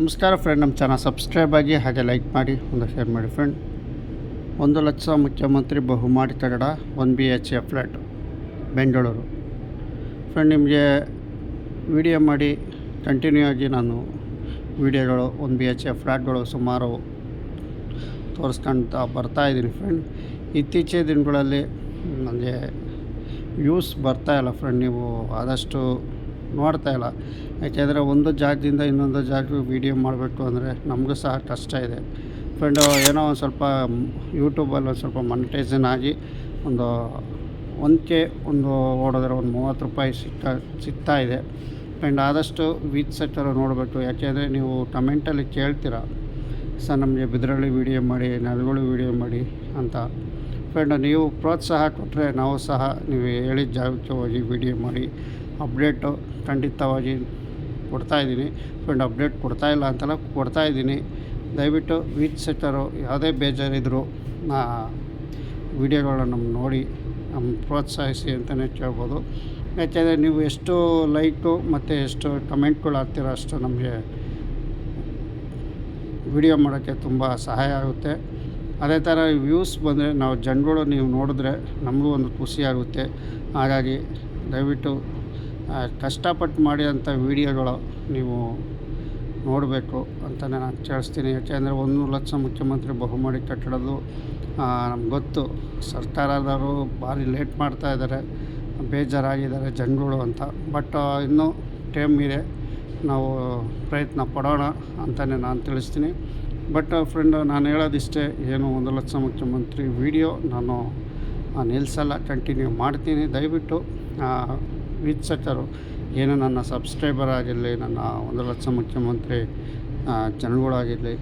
ನಮಸ್ಕಾರ ಫ್ರೆಂಡ್ ನಮ್ಮ channel subscribe ಆಗಿ ಹಾಗೆ ಲೈಕ್ ಮಾಡಿ, ಒಂದು ಶೇರ್ ಮಾಡಿ ಫ್ರೆಂಡ್ ಒಂದು ಲಕ್ಷ ಮುಖ್ಯಮಂತ್ರಿ ಬಹುಮಾಡಿ ತಗಡ one B H A flat Bengaluru. Friend ನಿಮಗೆ ವಿಡಿಯೋ ಮಾಡಿ ಕಂಟಿನ್ಯೂ ಆಗಿ ನಾನು ವಿಡಿಯೋಗಳು ಒನ್ ಬಿ ಎಚ್ ಎ ಫ್ಲ್ಯಾಟ್ಗಳು ಸುಮಾರು ತೋರಿಸ್ಕೊಳ್ತಾ ಬರ್ತಾಯಿದ್ದೀನಿ ಫ್ರೆಂಡ್ ಇತ್ತೀಚಿನ ದಿನಗಳಲ್ಲಿ ನನಗೆ ವ್ಯೂಸ್ ಬರ್ತಾ ಇಲ್ಲ ಫ್ರೆಂಡ್ ನೀವು ಆದಷ್ಟು ನೋಡ್ತಾ ಇಲ್ಲ. ಯಾಕೆಂದರೆ ಒಂದು ಜಾಗದಿಂದ ಇನ್ನೊಂದು ಜಾಗಕ್ಕೆ ವೀಡಿಯೋ ಮಾಡಬೇಕು ಅಂದರೆ ನಮಗೂ ಸಹ ಕಷ್ಟ ಇದೆ. ಫ್ರೆಂಡು ಏನೋ ಒಂದು ಸ್ವಲ್ಪ ಯೂಟ್ಯೂಬಲ್ಲಿ ಒಂದು ಸ್ವಲ್ಪ ಮಾನಿಟೈಸನ್ ಆಗಿ ಒಂದು ಒಂದಕ್ಕೆ ಒಂದು ಓಡಿದ್ರೆ ಒಂದು ಮೂವತ್ತು ರೂಪಾಯಿ ಸಿಗ್ತಾ ಸಿಗ್ತಾ ಇದೆ. ಫ್ರೆಂಡ್ ಆದಷ್ಟು ವೀಚ್ ಸೆಟ್ಟರು ನೋಡಬೇಕು. ಯಾಕೆಂದರೆ ನೀವು ಕಮೆಂಟಲ್ಲಿ ಕೇಳ್ತೀರಾ, ಸರ್, ನಮಗೆ ಬಿದ್ರಳ್ಳಿ ವೀಡಿಯೋ ಮಾಡಿ, ನಲ್ಗಳು ವೀಡಿಯೋ ಮಾಡಿ ಅಂತ. ಫ್ರೆಂಡ್ ನೀವು ಪ್ರೋತ್ಸಾಹ ಕೊಟ್ಟರೆ ನಾವು ಸಹ ನೀವು ಹೇಳಿದ ಜಾಗಕ್ಕೆ ಹೋಗಿ ವೀಡಿಯೋ ಮಾಡಿ. ಅಪ್ಡೇಟು ಖಂಡಿತವಾಗಿ ಕೊಡ್ತಾಯಿದ್ದೀನಿ ಫ್ರೆಂಡ್ ಅಪ್ಡೇಟ್ ಕೊಡ್ತಾ ಇಲ್ಲ ಅಂತಲ್ಲ ಕೊಡ್ತಾಯಿದ್ದೀನಿ ದಯವಿಟ್ಟು ವೀಚ್ ಸೆಟ್ಟರು ಯಾವುದೇ ಬೇಜಾರಿದ್ದರೂ ವೀಡಿಯೋಗಳನ್ನ ನಮ್ಮ ನೋಡಿ ನಮ್ಮ ಪ್ರೋತ್ಸಾಹಿಸಿ ಅಂತಲೇ ಕೇಳ್ಬೋದು ಯಾಕೆಂದರೆ ನೀವು ಎಷ್ಟು ಲೈಕು ಮತ್ತು ಎಷ್ಟು ಕಮೆಂಟ್ಗಳು ಹಾಕ್ತೀರೋ ಅಷ್ಟು ನಮಗೆ ವಿಡಿಯೋ ಮಾಡೋಕ್ಕೆ ತುಂಬ ಸಹಾಯ ಆಗುತ್ತೆ. ಅದೇ ಥರ ವ್ಯೂಸ್ ಬಂದರೆ ನಾವು ಜನಗಳು ನೀವು ನೋಡಿದ್ರೆ ನಮಗೂ ಒಂದು ಖುಷಿ ಆಗುತ್ತೆ. ಹಾಗಾಗಿ ದಯವಿಟ್ಟು ಕಷ್ಟಪಟ್ಟು ಮಾಡಿದಂಥ ವೀಡಿಯೋಗಳು ನೀವು ನೋಡಬೇಕು ಅಂತ ನಾನು ಕೇಳಿಸ್ತೀನಿ ಯಾಕೆಂದರೆ ಒಂದು ಲಕ್ಷ ಮುಖ್ಯಮಂತ್ರಿ ಬಹುಮಾಡಿ ಕಟ್ಟಡದು ನಮ್ಗೆ ಗೊತ್ತು. ಸರ್ಕಾರದವರು ಭಾರಿ ಲೇಟ್ ಮಾಡ್ತಾ ಇದ್ದಾರೆ, ಬೇಜಾರಾಗಿದ್ದಾರೆ ಜನಗಳು ಅಂತ. ಬಟ್ ಇನ್ನೂ ಟೈಮ್ ಇದೆ. ನಾವು ಪ್ರಯತ್ನ ಪಡೋಣ ಅಂತಲೇ ನಾನು ತಿಳಿಸ್ತೀನಿ. ಬಟ್ ಫ್ರೆಂಡ್, ನಾನು ಹೇಳೋದಿಷ್ಟೇ, ಏನು ಒಂದು ಲಕ್ಷ ಮುಖ್ಯಮಂತ್ರಿ ವಿಡಿಯೋ ನಾನು ನಿಲ್ಲಿಸಲ್ಲ ಕಂಟಿನ್ಯೂ ಮಾಡ್ತೀನಿ. ದಯವಿಟ್ಟು ವೀಕ್ಷಕರು ಏನು ನನ್ನ ಸಬ್ಸ್ಕ್ರೈಬರ್ ಆಗಿರಲಿ, ನನ್ನ ಒಂದು ಲಕ್ಷ ಮುಖ್ಯಮಂತ್ರಿ ಜನಗಳಾಗಿರಲಿ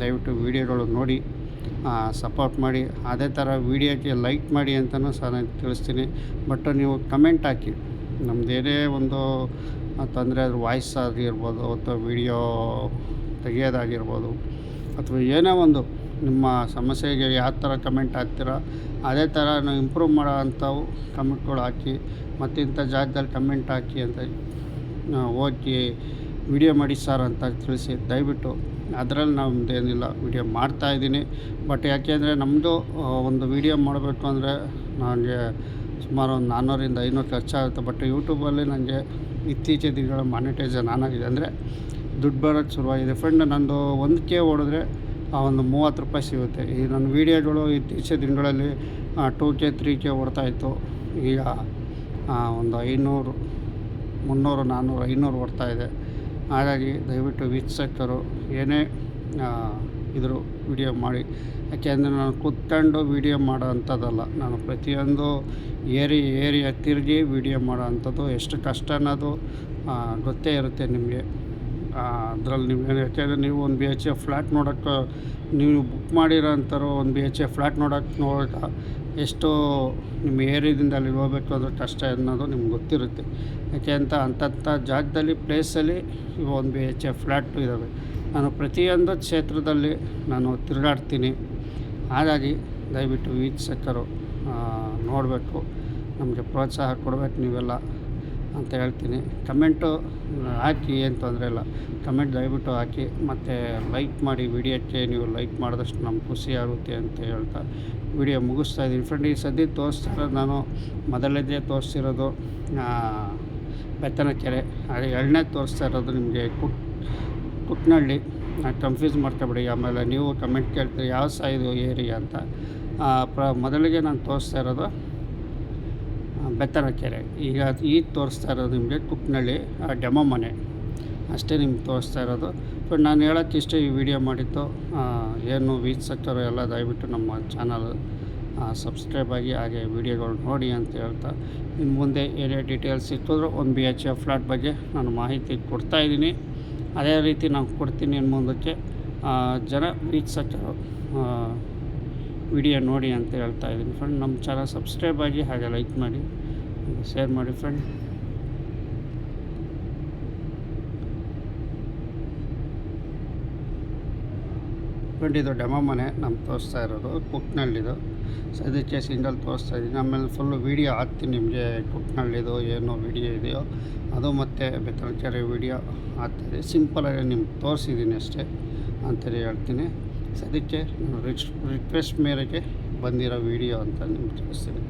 ದಯವಿಟ್ಟು ವೀಡಿಯೋಗಳು ನೋಡಿ ಸಪೋರ್ಟ್ ಮಾಡಿ. ಅದೇ ಥರ ವೀಡಿಯೋಕ್ಕೆ ಲೈಕ್ ಮಾಡಿ ಅಂತಲೂ ಸಹ ನಾನು ತಿಳಿಸ್ತೀನಿ. ಬಟ್ ನೀವು ಕಮೆಂಟ್ ಹಾಕಿ. ನಮ್ದು ಏನೇ ಒಂದು ತೊಂದರೆ ಆದರೂ ವಾಯ್ಸ್ ಆಗಿರ್ಬೋದು ಅಥವಾ ವೀಡಿಯೋ ತೆಗೆಯೋದಾಗಿರ್ಬೋದು ಅಥವಾ ಏನೇ ಒಂದು ನಿಮ್ಮ ಸಮಸ್ಯೆಗೆ ಯಾವ ಥರ ಕಮೆಂಟ್ ಹಾಕ್ತೀರ, ಅದೇ ಥರ ನಾವು ಇಂಪ್ರೂವ್ ಮಾಡೋ ಅಂಥವು ಕಮೆಂಟ್ಗಳು ಹಾಕಿ, ಮತ್ತು ಇಂಥ ಜಾಗದಲ್ಲಿ ಕಮೆಂಟ್ ಹಾಕಿ ಅಂತ ಓಕೆ ವಿಡಿಯೋ ಮಾಡಿ ಸರ್ ಅಂತ ತಿಳಿಸಿ, ದಯವಿಟ್ಟು ಅದರಲ್ಲಿ ನಮ್ದು ಏನಿಲ್ಲ ವಿಡಿಯೋ ಮಾಡ್ತಾಯಿದ್ದೀನಿ ಬಟ್ ಯಾಕೆಂದರೆ ನಮ್ಮದು ಒಂದು ವಿಡಿಯೋ ಮಾಡಬೇಕು ಅಂದರೆ ನನಗೆ ಸುಮಾರು ಒಂದು ನಾನ್ನೂರಿಂದ ಐನೂರು ಖರ್ಚಾಗುತ್ತೆ. ಬಟ್ ಯೂಟ್ಯೂಬಲ್ಲಿ ನನಗೆ ಇತ್ತೀಚಿನ ದಿನಗಳ ಮಾನಿಟೈಸನ್ ಆನ್ ಆಗಿದೆ. ಅಂದರೆ ದುಡ್ಡು ಬರೋಕ್ಕೆ ಶುರುವಾಗಿದೆ. ಫ್ರೆಂಡ್ ನಂದು ಒಂದು ಕೆ ಹೊಡೆದ್ರೆ ಆ ಒಂದು ಮೂವತ್ತು ರೂಪಾಯಿ ಸಿಗುತ್ತೆ. ಈ ನನ್ನ ವೀಡಿಯೋಗಳು ಇತ್ತೀಚಿನ ದಿನಗಳಲ್ಲಿ ಟೂ ಕೆ, ತ್ರೀ ಕೆ ಓಡ್ತಾಯಿತ್ತು ಈಗ ಒಂದು ಐನೂರು, ಮುನ್ನೂರು ನಾನ್ನೂರು ಐನೂರು ಓಡ್ತಾ ಇದೆ. ಹಾಗಾಗಿ ದಯವಿಟ್ಟು ವೀಕ್ಷಕರು ಏನೇ ಇದ್ರು ವಿಡಿಯೋ ಮಾಡಿ. ಯಾಕೆಂದರೆ ನಾನು ಕೂತ್ಕೊಂಡು ವಿಡಿಯೋ ಮಾಡೋ ಅಂಥದ್ದಲ್ಲ ನಾನು ಪ್ರತಿಯೊಂದು ಏರಿ, ಏರಿಯಾ ತಿರುಗಿ ವಿಡಿಯೋ ಮಾಡೋ ಅಂಥದ್ದು ಎಷ್ಟು ಕಷ್ಟ ಅನ್ನೋದು ಗೊತ್ತೇ ಇರುತ್ತೆ ನಿಮಗೆ. ಅದರಲ್ಲಿ ನೀವು ಯಾಕೆಂದರೆ ನೀವು ಒಂದು ಬಿ ಎಚ್ ಎ ಫ್ಲ್ಯಾಟ್ ನೋಡೋಕ್ಕೆ ನೀವು ಬುಕ್ ಮಾಡಿರೋ ಅಂಥವ್ರು ಒಂದು ಬಿ ಎಚ್ ಎ ಫ್ಲ್ಯಾಟ್ ನೋಡೋಕ್ಕೆ ನೋಡೋಕೆ ಎಷ್ಟು ನಿಮ್ಮ ಏರಿಯಾದಿಂದ ಅಲ್ಲಿ ಹೋಗ್ಬೇಕು ಅಂದರೆ ಕಷ್ಟ ಅನ್ನೋದು ನಿಮ್ಗೆ ಗೊತ್ತಿರುತ್ತೆ. ಯಾಕೆ ಅಂತ ಅಂಥಂಥ ಜಾಗದಲ್ಲಿ ಪ್ಲೇಸಲ್ಲಿ ಇವು ಒಂದು ಬಿ ಎಚ್ ಎ ಫ್ಲ್ಯಾಟು ಇದ್ದಾವೆ ನಾನು ಪ್ರತಿಯೊಂದು ಕ್ಷೇತ್ರದಲ್ಲಿ ನಾನು ತಿರುಗಾಡ್ತೀನಿ. ಹಾಗಾಗಿ ದಯವಿಟ್ಟು ವೀಕ್ಷಕರು ನೋಡಬೇಕು. ನಮಗೆ ಪ್ರೋತ್ಸಾಹ ಕೊಡಬೇಕು ನೀವೆಲ್ಲ. ಅಂತ ಹೇಳ್ತೀನಿ. ಕಮೆಂಟು ಹಾಕಿ ಏನು ತೊಂದರೆ ಇಲ್ಲ. ಕಮೆಂಟ್ ದಯವಿಟ್ಟು ಹಾಕಿ, ಮತ್ತು ಲೈಕ್ ಮಾಡಿ ವಿಡಿಯೋಕ್ಕೆ ನೀವು ಲೈಕ್ ಮಾಡಿದಷ್ಟು ನಮ್ಗೆ ಖುಷಿ ಆಗುತ್ತೆ ಅಂತ ಹೇಳ್ತಾ. ವಿಡಿಯೋ ಮುಗಿಸ್ತಾ ಇದ್ದೀನಿ. ಫ್ರೆಂಡ್ ಈ ಸದ್ಯ ತೋರಿಸ್ತಿರೋದು ನಾನು ಮೊದಲನೇದೇ ತೋರಿಸ್ತಿರೋದು ಬೆತ್ತನಕೆರೆ. ಹಾಗೆ ಎರಡನೇ ತೋರಿಸ್ತಾ ಇರೋದು ನಿಮಗೆ ಕುಟ್, ಕುಟ್ನಳ್ಳಿ. ಕನ್ಫ್ಯೂಸ್ ಮಾಡ್ಕೊಬೇಡಿ ಆಮೇಲೆ ನೀವು ಕಮೆಂಟ್ ಕೇಳ್ತೀರಿ, ಯಾವ ಸಾಯಿದು ಏರಿಯಾ ಅಂತ. ಪ್ರ, ಮೊದಲಿಗೆ ನಾನು ತೋರಿಸ್ತಾ ಇರೋದು ಆ, ಬೆತ್ತನಕೆರೆ ಈಗ ಈಗ ತೋರಿಸ್ತಾ ಇರೋದು ನಿಮಗೆ ಕುಕ್ನಳ್ಳಿ ಡೆಮೋ ಮನೆ. ಅಷ್ಟೇ ನಿಮ್ಗೆ ತೋರಿಸ್ತಾ ಇರೋದು. ಬಟ್ ನಾನು ಹೇಳೋಕ್ಕೆ ಇಷ್ಟೇ ಈ ವಿಡಿಯೋ ಮಾಡಿತ್ತು ಏನು ವೀಚ್ ಸೆಕ್ಟರ್ ಎಲ್ಲ ದಯವಿಟ್ಟು ನಮ್ಮ ಚಾನಲ್ ಸಬ್ಸ್ಕ್ರೈಬ್ ಆಗಿ ಹಾಗೆ ವಿಡಿಯೋಗಳು ನೋಡಿ ಅಂತ ಹೇಳ್ತಾ. ಇನ್ನು ಮುಂದೆ ಏನೇ ಡೀಟೇಲ್ಸ್ ಸಿಕ್ಕಿದ್ರು ಒಂದು ಬಿ ಎಚ್ ಎಫ್ ಫ್ಲಾಟ್ ಬಗ್ಗೆ ನಾನು ಮಾಹಿತಿ ಕೊಡ್ತಾ ಇದ್ದೀನಿ. ಅದೇ ರೀತಿ ನಾನು ಕೊಡ್ತೀನಿ ಇನ್ನು ಮುಂದಕ್ಕೆ. ಜನ ವೀಚ್ ವೀಕ್ಷಕರು ವಿಡಿಯೋ ನೋಡಿ ಅಂತ ಹೇಳ್ತಾ ಇದ್ದೀನಿ ಫ್ರೆಂಡ್ ನಮ್ಮ ಚಾನಲ್ ಸಬ್ಸ್ಕ್ರೈಬ್ ಆಗಿ ಹಾಗೆ ಲೈಕ್ ಮಾಡಿ ಶೇರ್ ಮಾಡಿ ಫ್ರೆಂಡ್ ಫ್ರೆಂಡ್ ಇದು ಡೆಮೋ ಮನೆ. ನಮ್ಮ ತೋರಿಸ್ತಾ ಇರೋದು, ಕುಕ್ನಳ್ಳಿದು. ಸೊ ಇದಕ್ಕೆ ಸಿಂಗಲ್ ತೋರಿಸ್ತಾ ಇದ್ದೀನಿ. ಆಮೇಲೆ ಫುಲ್ಲು ವೀಡಿಯೋ ಹಾಕ್ತೀನಿ ನಿಮಗೆ, ಕುಕ್ನಳ್ಳಿದು ಏನೋ ವೀಡಿಯೋ ಇದೆಯೋ. ಅದು ಮತ್ತು ಬೆತ್ತಲಕೆರೆ ವೀಡಿಯೋ ಹಾಕ್ತೀನಿ ಸಿಂಪಲಾಗಿ ನಿಮ್ಗೆ ತೋರಿಸಿದ್ದೀನಿ ಅಷ್ಟೇ ಅಂತೇಳಿ ಹೇಳ್ತೀನಿ. ಸದ್ಯಕ್ಕೆ ರಿಕ್ವೆಸ್ಟ್ ಮೇರೆಗೆ ಬಂದಿರೋ ವೀಡಿಯೋ ಅಂತ ನಿಮ್ಗೆ ತಿಳಿಸ್ತೀನಿ.